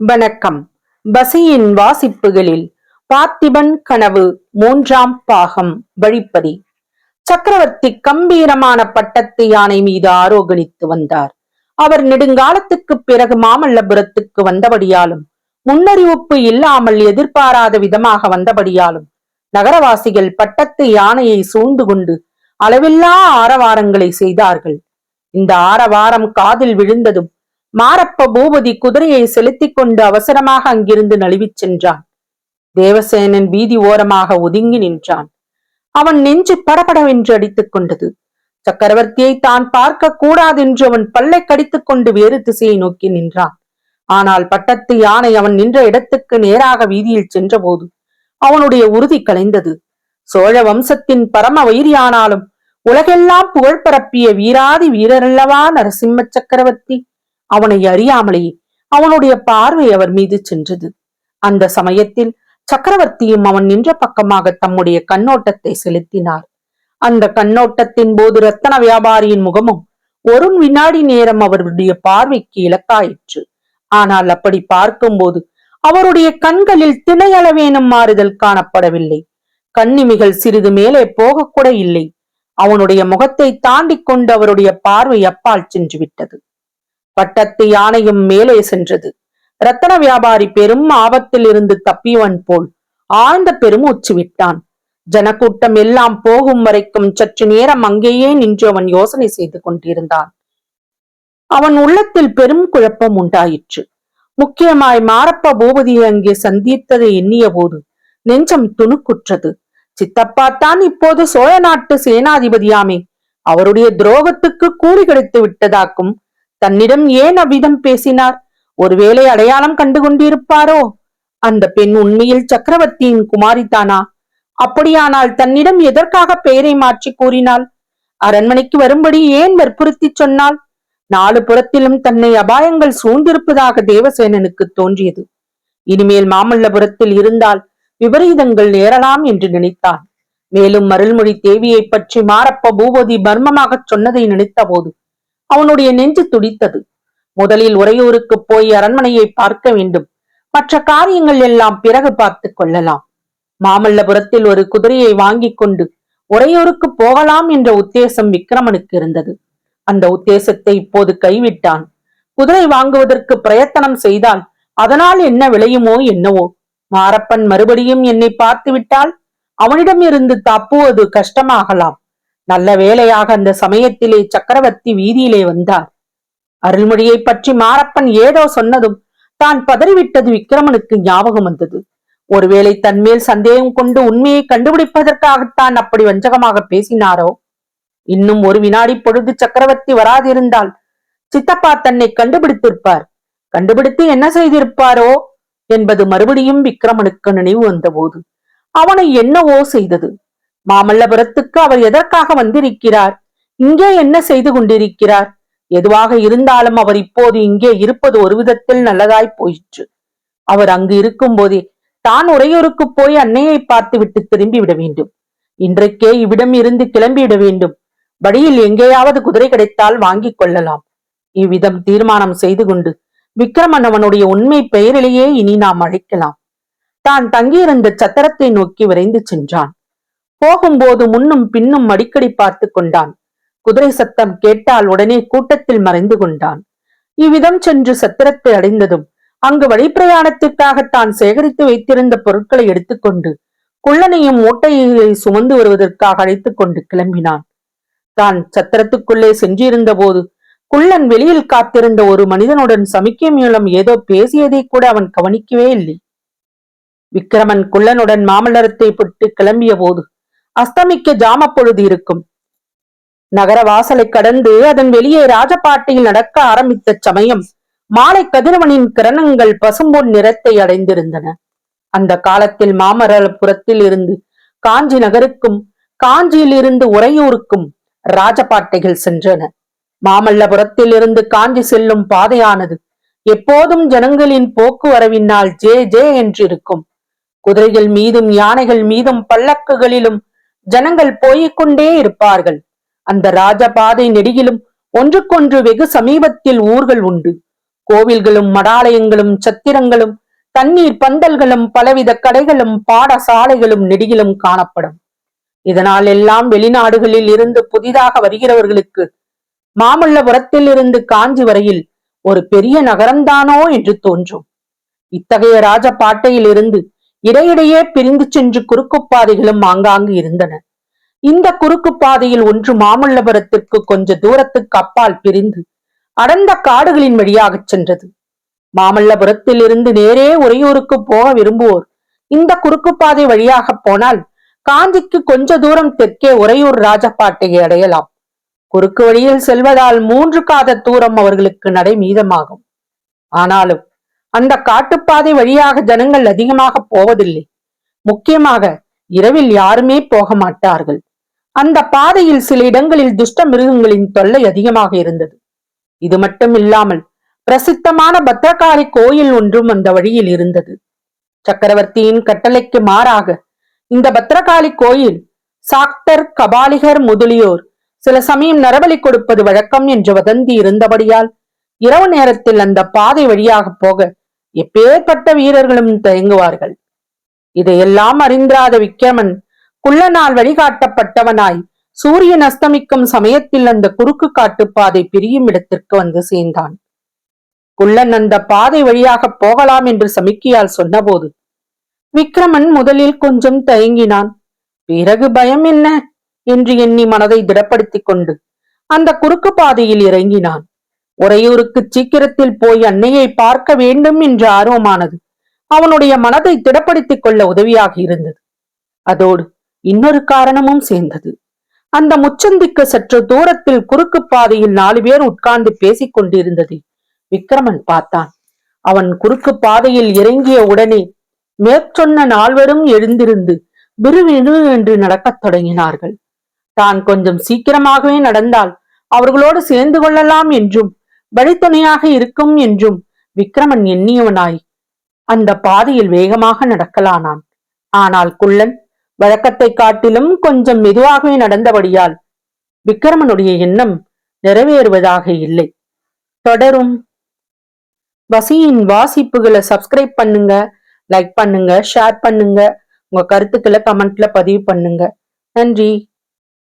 வணக்கம். பசியின் வாசிப்புகளில் பார்த்திபன் கனவு மூன்றாம் பாகம் வழிப்பதி. சக்கரவர்த்தி கம்பீரமான பட்டத்து யானை மீது ஆரோகணித்து வந்தார். அவர் நெடுங்காலத்துக்கு பிறகு மாமல்லபுரத்துக்கு வந்தபடியாலும் முன்னறிவிப்பு இல்லாமல் எதிர்பாராத விதமாக வந்தபடியாலும் நகரவாசிகள் பட்டத்து யானையை சூழ்ந்து கொண்டு அளவில்லா ஆரவாரங்களை செய்தார்கள். இந்த ஆரவாரம் காதில் விழுந்ததும் மாரப்ப பூபதி குதிரையை செலுத்திக் கொண்டு அவசரமாக அங்கிருந்து நழுவிச் சென்றான். தேவசேனன் வீதி ஓரமாக ஒதுங்கி நின்றான். அவன் நெஞ்சு படபடவென்று அடித்துக் கொண்டது. சக்கரவர்த்தியை தான் பார்க்க கூடாதென்று அவன் பல்லை கடித்துக் கொண்டு வேறு திசையை நோக்கி நின்றான். ஆனால் பட்டத்து யானை அவன் நின்ற இடத்துக்கு நேராக வீதியில் சென்றபோது அவனுடைய உறுதி கலைந்தது. சோழ வம்சத்தின் பரம வைரியானாலும் உலகெல்லாம் புகழ் பரப்பிய வீராதி வீரரல்லவா நரசிம்ம சக்கரவர்த்தி? அவனை அறியாமலேயே அவனுடைய பார்வை அவர் மீது சென்றது. அந்த சமயத்தில் சக்கரவர்த்தியும் அவன் நின்ற பக்கமாக தம்முடைய கண்ணோட்டத்தை செலுத்தினார். அந்த கண்ணோட்டத்தின் போது ரத்தன வியாபாரியின் முகமும் ஒரு வினாடி நேரம் அவருடைய பார்வைக்கு இலக்காயிற்று. ஆனால் அப்படி பார்க்கும்போது அவருடைய கண்களில் திணையளவேனும் மாறுதல் காணப்படவில்லை. கண்ணிமிகள் சிறிது மேலே போகக்கூட இல்லை. அவனுடைய முகத்தை தாண்டிக் கொண்டு அவருடைய பார்வை அப்பால் சென்று விட்டது பட்டத்து யானையும் மேலே சென்றது. ரத்தன வியாபாரி பெரும் ஆபத்தில் இருந்து தப்பியவன் போல் ஆழ்ந்த பெருமூச்சு விட்டான். ஜனக்கூட்டம் எல்லாம் போகும் வரைக்கும் சற்று நேரம் அங்கேயே நின்று அவன் யோசனை செய்து கொண்டிருந்தான். அவன் உள்ளத்தில் பெரும் குழப்பம் உண்டாயிற்று. முக்கியமாய் மாரப்ப பூபதியை அங்கே சந்தித்ததை எண்ணிய போது நெஞ்சம் துணுக்குற்றது. சித்தப்பா தான் இப்போது சோழ நாட்டு சேனாதிபதியாமே. அவருடைய துரோகத்துக்கு கூலி கிடைத்து விட்டதாக்கும் தன்னிடம் ஏன் அவ்விதம் பேசினார்? ஒருவேளை அடையாளம் கண்டு கொண்டிருப்பாரோ அந்த பெண் உண்மையில் சக்கரவர்த்தியின் குமாரிதானா? அப்படியானால் தன்னிடம் எதற்காக பெயரை மாற்றி கூறினாள்? அரண்மனைக்கு வரும்படி ஏன் வற்புறுத்தி சொன்னாள்? நாலு புறத்திலும் தன்னை அபாயங்கள் சூழ்ந்திருப்பதாக தேவசேனனுக்கு தோன்றியது. இனிமேல் மாமல்லபுரத்தில் இருந்தால் விபரீதங்கள் நேரலாம் என்று நினைத்தான். மேலும் மருள்மொழி தேவியை பற்றி மாரப்ப பூபதி மர்மமாகச் சொன்னதை நினைத்த போது அவனுடைய நெஞ்சு துடித்தது. முதலில் உறையூருக்கு போய் அரண்மனையை பார்க்க வேண்டும். மற்ற காரியங்கள் எல்லாம் பிறகு பார்த்து கொள்ளலாம். மாமல்லபுரத்தில் ஒரு குதிரையை வாங்கிக் கொண்டு உறையூருக்கு போகலாம் என்ற உத்தேசம் விக்ரமனுக்கு இருந்தது. அந்த உத்தேசத்தை இப்போது கைவிட்டான். குதிரை வாங்குவதற்கு பிரயத்தனம் செய்தால் அதனால் என்ன விளையுமோ என்னவோ. மாரப்பன் மறுபடியும் என்னை பார்த்து விட்டால் அவனிடம் இருந்து தப்புவது கஷ்டமாகலாம். நல்ல வேளையாக அந்த சமயத்திலே சக்கரவர்த்தி வீதியிலே வந்தார். அருள்மொழியை பற்றி மாரப்பன் ஏதோ சொன்னதும் தான் பதறிவிட்டது விக்ரமனுக்கு ஞாபகம் வந்தது. ஒருவேளை தன்மேல் சந்தேகம் கொண்டு உண்மையை கண்டுபிடிப்பதற்காகத்தான் அப்படி வஞ்சகமாக பேசினாரோ? இன்னும் ஒரு வினாடி பொழுது சக்கரவர்த்தி வராதிருந்தால் சித்தப்பா தன்னை கண்டுபிடித்திருப்பார். கண்டுபிடித்து என்ன செய்திருப்பாரோ? என்பது மறுபடியும் விக்ரமனுக்கு நினைவு வந்தபோது அவனை என்னவோ செய்தது. மாமல்லபுரத்துக்கு அவர் எதற்காக வந்திருக்கிறார்? இங்கே என்ன செய்து கொண்டிருக்கிறார்? எதுவாக இருந்தாலும் அவர் இப்போது இங்கே இருப்பது ஒரு விதத்தில் நல்லதாய் போயிற்று. அவர் அங்கு இருக்கும் போதே தான் உறையூருக்கு போய் அன்னையை பார்த்துவிட்டு திரும்பி விட வேண்டும். இன்றைக்கே இவ்விடம் இருந்து கிளம்பிவிட வேண்டும். வழியில் எங்கேயாவது குதிரை கிடைத்தால் வாங்கிக் கொள்ளலாம். இவ்விதம் தீர்மானம் செய்து கொண்டு விக்ரமன் அவனுடைய உண்மை பெயரிலேயே இனி நாம் அழைக்கலாம். தான் தங்கியிருந்த சத்திரத்தை நோக்கி விரைந்து சென்றான். போகும்போது முன்னும் பின்னும் அடிக்கடி பார்த்து கொண்டான். குதிரை சத்தம் கேட்டால் உடனே கூட்டத்தில் மறைந்து கொண்டான். இவ்விதம் சென்று சத்திரத்தை அடைந்ததும் அங்கு வழிப்பிரயாணத்திற்காக தான் சேகரித்து வைத்திருந்த பொருட்களை எடுத்துக்கொண்டு குள்ளனையும் மூட்டையை சுமந்து வருவதற்காக அழைத்துக் கொண்டு கிளம்பினான். தான் சத்திரத்துக்குள்ளே சென்றிருந்த போது குள்ளன் வெளியில் காத்திருந்த ஒரு மனிதனுடன் சமிக்கை மூலம் ஏதோ பேசியதை கூட அவன் கவனிக்கவே இல்லை. விக்கிரமன் குள்ளனுடன் மாமல்லரத்தை விட்டு கிளம்பிய போது அஸ்தமிக்க ஜாம பொழுது இருக்கும். நகர வாசலை கடந்து அதன் வெளியே ராஜபாட்டையில் நடக்க ஆரம்பித்த சமயம் மாலை கதிரவனின் கிரணங்கள் பசும்பொன் நிறத்தை அடைந்திருந்தன. அந்த காலத்தில் மாமரபுரத்தில் இருந்து காஞ்சி நகருக்கும் காஞ்சியில் இருந்து உறையூருக்கும் ராஜபாட்டைகள் சென்றன. மாமல்லபுரத்தில் இருந்து காஞ்சி செல்லும் பாதையானது எப்போதும் ஜனங்களின் போக்குவரவினால் ஜே ஜே என்றிருக்கும். குதிரைகள் மீதும் யானைகள் மீதும் பல்லக்குகளிலும் ஜனங்கள் போய்கொண்டே இருப்பார்கள். அந்த ராஜபாதை நெடுகிலும் ஒன்றுக்கொன்று வெகு சமீபத்தில் ஊர்கள் உண்டு. கோவில்களும் மடாலயங்களும் சத்திரங்களும் தண்ணீர் பந்தல்களும் பலவித கடைகளும் பாடசாலைகளும் நெடுகிலும் காணப்படும். இதனால் எல்லாம் வெளிநாடுகளில் இருந்து புதிதாக வருகிறவர்களுக்கு மாமல்லபுரத்தில் இருந்து காஞ்சி வரையில் ஒரு பெரிய நகரம்தானோ என்று தோன்றும். இத்தகைய ராஜபாட்டையில் இருந்து இடையிடையே பிரிந்து சென்று குறுக்குப்பாதைகளும் ஆங்காங்கு இருந்தன. இந்த குறுக்கு பாதையில் ஒன்று மாமல்லபுரத்திற்கு கொஞ்ச தூரத்துக்கு அப்பால் பிரிந்து அடர்ந்த காடுகளின் வழியாகச் சென்றது. மாமல்லபுரத்தில் இருந்து நேரே உறையூருக்கு போக விரும்புவோர் இந்த குறுக்கு பாதை வழியாக போனால் காஞ்சிக்கு கொஞ்ச தூரம் தெற்கே உறையூர் ராஜபாட்டையை அடையலாம். குறுக்கு வழியில் செல்வதால் மூன்று காத தூரம் அவர்களுக்கு நடை மீதமாகும். ஆனாலும் அந்த காட்டுப்பாதை வழியாக ஜனங்கள் அதிகமாக போவதில்லை. முக்கியமாக இரவில் யாருமே போக மாட்டார்கள். அந்த பாதையில் சில இடங்களில் துஷ்ட மிருகங்களின் தொல்லை அதிகமாக இருந்தது. இது மட்டும் இல்லாமல் பிரசித்தமான பத்திரகாளி கோயில் ஒன்றும் அந்த வழியில் இருந்தது. சக்கரவர்த்தியின் கட்டளைக்கு மாறாக இந்த பத்திரகாளி கோயில் சாக்தர் கபாலிகர் முதலியோர் சில சமயம் நரபலி கொடுப்பது வழக்கம் என்று வதந்தி இருந்தபடியால் இரவு நேரத்தில் அந்த பாதை வழியாக போக எப்பேற்பட்ட வீரர்களும் தயங்குவார்கள். இதையெல்லாம் அறிந்திராத விக்கிரமன் குள்ளனால் வழிகாட்டப்பட்டவனாய் சூரியன் அஸ்தமிக்கும் சமயத்தில் அந்த குறுக்கு காட்டு பாதை பிரியும் இடத்திற்கு வந்து சேர்ந்தான். குள்ளன் அந்த பாதை வழியாக போகலாம் என்று சமிக்கியால் சொன்னபோது விக்ரமன் முதலில் கொஞ்சம் தயங்கினான். பிறகு பயம் என்ன? என்று எண்ணி மனதை திடப்படுத்திக் கொண்டு அந்த குறுக்கு பாதையில் இறங்கினான். உறையூருக்கு சீக்கிரத்தில் போய் அன்னையை பார்க்க வேண்டும் என்ற ஆர்வமானது அவனுடைய மனதை திடப்படுத்திக் கொள்ள உதவியாக இருந்தது. அதோடு இன்னொரு காரணமும் சேர்ந்தது. அந்த முச்சந்திக்கு சற்று தூரத்தில் குறுக்கு பாதையில் நாலு பேர் உட்கார்ந்து பேசிக் கொண்டிருந்ததை விக்ரமன் பார்த்தான். அவன் குறுக்கு பாதையில் இறங்கிய உடனே மேற்சொன்ன நால்வரும் எழுந்திருந்து விறுவிறு என்று நடக்கத் தொடங்கினார்கள். தான் கொஞ்சம் சீக்கிரமாகவே நடந்தால் அவர்களோடு சேர்ந்து கொள்ளலாம் என்றும் வழித்துணையாக இருக்கும் என்றும் விக்ரமன் எண்ணியவனாய் அந்த பாதையில் வேகமாக நடக்கலானான். ஆனால் குள்ளன் வழக்கத்தை காட்டிலும் கொஞ்சம் மெதுவாகவே நடந்தபடியால் விக்ரமனுடைய எண்ணம் நிறைவேறுவதாக இல்லை. தொடரும். வசியின் வாசிப்புகளை சப்ஸ்கிரைப் பண்ணுங்க லைக் பண்ணுங்க ஷேர் பண்ணுங்க உங்க கருத்துக்களை கமெண்ட்ல பதிவு பண்ணுங்க. நன்றி.